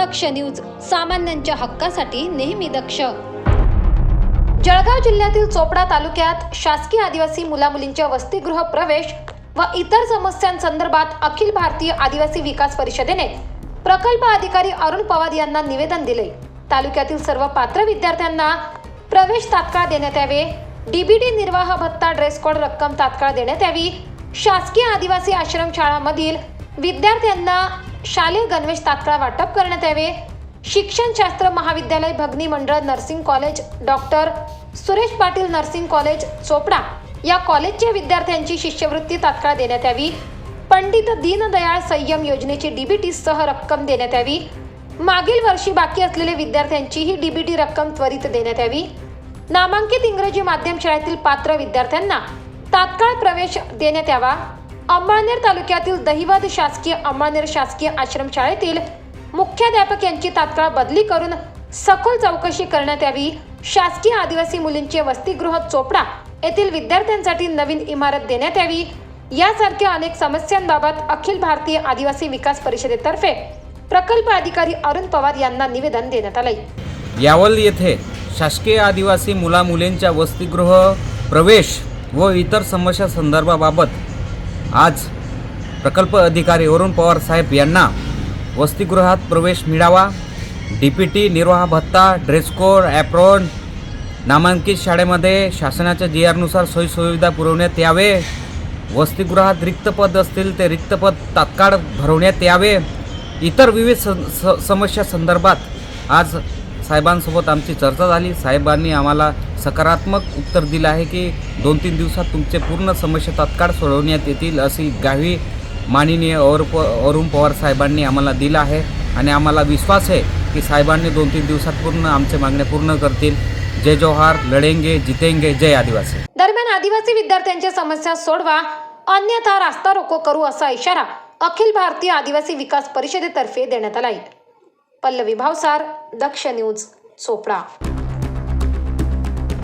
दक्ष news सामान्यांच्या हक्कासाठी नेहमी दक्ष. जळगाव जिल्ह्यातील चोपडा तालुक्यात शासकीय आदिवासी मुलामुलींच्या वसतिगृह प्रवेश व इतर समस्यांसंदर्भात अखिल भारतीय आदिवासी विकास परिषदेने प्रकल्प अधिकारी अरुण पवार यांना निवेदन दिले. तालुक्यातील सर्व पात्र विद्यार्थ्यांना प्रवेश तात्काळ देण्यात यावे. डीबीडी निर्वाह भत्ता ड्रेस कोड रक्कम तात्काळ देण्यात यावी. शासकीय आदिवासी आश्रमशाळांमधील विद्यार्थ्यांना शालेय गणवेश तात्काळ वाटप करण्यात यावे. शिक्षणशास्त्र महाविद्यालय भगनी मंडळ nursing college doctor Suresh Patil nursing college Chopda या कॉलेजच्या विद्यार्थ्यांची शिष्यवृत्ती तात्काळ देण्यात यावी. पंडित दीनदयाळ संयम योजनेची डीबीटी सह रक्कम देण्यात यावी. मागील वर्षी बाकी असलेल्या विद्यार्थ्यांचीही डीबीटी रक्कम त्वरित देण्यात यावी. नामांकित इंग्रजी माध्यम शाळेतील पात्र विद्यार्थ्यांना तात्काळ प्रवेश देण्यात यावा. अंमळनेर तालुक्यातील दहिवाद शासकीय अंमळनेर शासकीय आश्रमशाळेतील मुख्याध्यापक यांची तात्काळ बदली करून सखोल चौकशी करण्यात यावी. शासकीय आदिवासी मुलींचे वसतिगृह चोपडा येथील विद्यार्थ्यांसाठी नवीन इमारत देण्यात यावी. यासारख्या अनेक समस्यांबाबत अखिल भारतीय आदिवासी विकास परिषदेतर्फे प्रकल्प अधिकारी अरुण पवार यांना निवेदन देण्यात आले यावल येथे शासकीय आदिवासी मुलामुलींच्या वसतिगृह प्रवेश व इतर समस्या संदर्भाबाबत आज प्रकल्प अधिकारी वरुण पवार साहेब यांना वसतिगृहात प्रवेश मिळावा. डी पी टी निर्वाह भत्ता ड्रेस कोड ॲप्रॉन नामांकित शाळेमध्ये शासनाच्या जी आरनुसार सोयीसुविधा पुरवण्यात यावे. वसतिगृहात रिक्त पद असतील ते रिक्त पद तात्काळ भरवण्यात यावे. इतर विविध स स समस्या संदर्भात आज साहेबांसोबत आमची चर्चा झाली. साहेबांनी आम्हाला सकारात्मक उत्तर दिलं आहे की दोन तीन दिवसात तुमचे पूर्ण समस्या तात्काळ सोडवण्यात येतील अशी गावी माननीय और प अरुण पवार साहेबांनी आम्हाला दिलं आहे. आणि आम्हाला विश्वास आहे की साहेबांनी दोन तीन दिवसात पूर्ण आमचे मागण्या पूर्ण करतील. जय जोहार लढेंगे जितेंगे जय आदिवासी. दरम्यान आदिवासी विद्यार्थ्यांच्या समस्या सोडवा अन्यथा रास्ता रोको करू असा इशारा अखिल भारतीय आदिवासी विकास परिषदेतर्फे देण्यात आला आहे. पल्लवी भावसार दक्ष न्यूज चोपडा.